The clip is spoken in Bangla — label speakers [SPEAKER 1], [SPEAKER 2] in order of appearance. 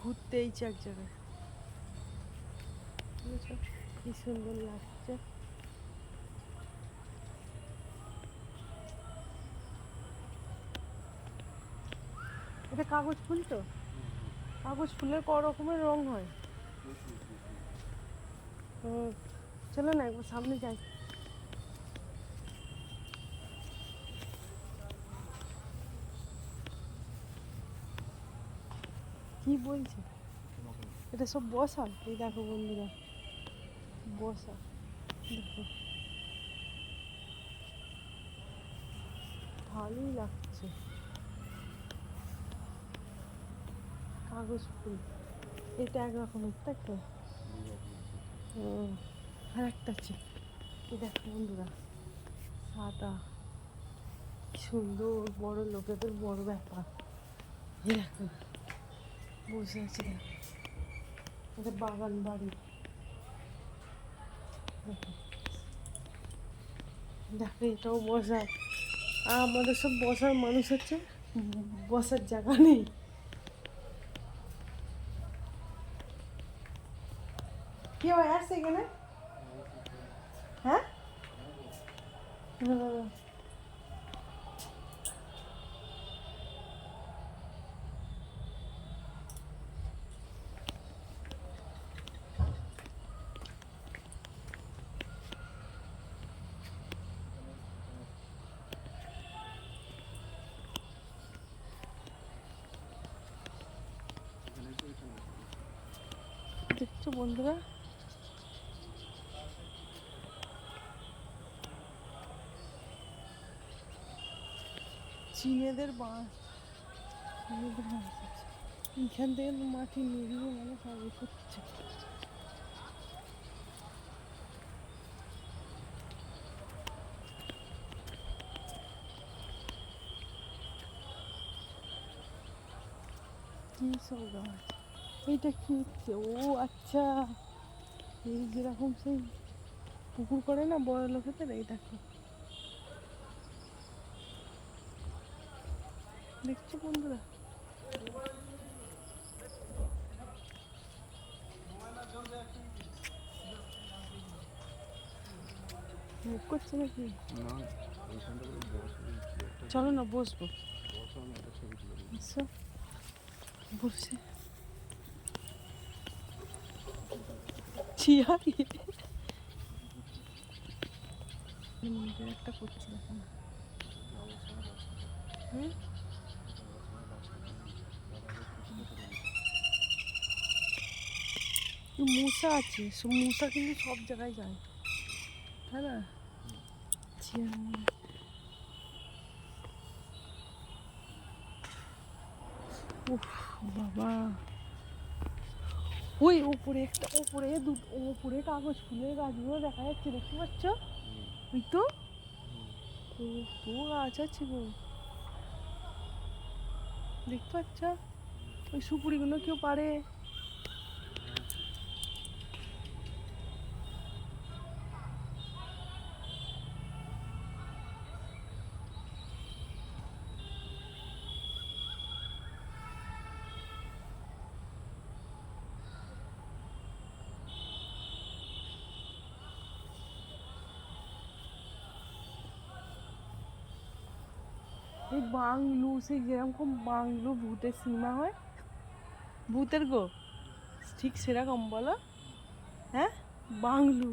[SPEAKER 1] ঘুরতে এইছে এক জায়গায়। কি সুন্দর লাগছে। এটা কাগজ ফুল তো? কাগজ ফুলের ক রকমের রং হয়? চলো না, একবার সামনে যাই। কি বলছে? এটা সব বসা? এই দেখো বন্ধুরা, বসা। দেখো। ভালোই লাগছে। কাগজ ফুল এটা এক রকমের, তাই আর একটা আছে। এই দেখো বন্ধুরা, সাদা। সুন্দর, বড় লোকেদের বড় ব্যাপার। এই দেখো। এটা বাগান বাড়ি। দেখো। এটাও বসার। আর আমাদের সব বসার মানুষ হচ্ছে বসার জায়গা নেই। কি আসছে এখানে? হ্যাঁ হুম। দেখছ বন্ধুরা চীনেদের বাঁশ চীনেদের বাঁশ আছে এখান থেকে তো মাটি নিয়ে মানে সব করছে কি সব গাছ এইটা কি? হচ্ছে ও আচ্ছা। এই যেরকম সেই পুকুর করে না বড় লোকেদের এই দেখো। দেখছ বন্ধুরা? মুখ করছে নাকি? চলো না বসবো।
[SPEAKER 2] বসা।
[SPEAKER 1] চিয়ারি মূষা আছে মূষা কিন্তু সব জায়গায় যায়। তাই না? উফ বাবা। ওই ওপরে একটা ওপরে দু ওপরে কাগজ ফুলের গাছগুলো দেখা যাচ্ছে দেখতে পাচ্ছ? ওই তো তো গাছ আছে গো। দেখতে পাচ্ছ? ওই সুপুরিগুলো কেউ পারে। এই বাংলু, সেই যেরকম বাংলু ভূতের সিনেমা হয়। ভূতের গো? ঠিক সেরকম বলো। হ্যাঁ? বাংলু।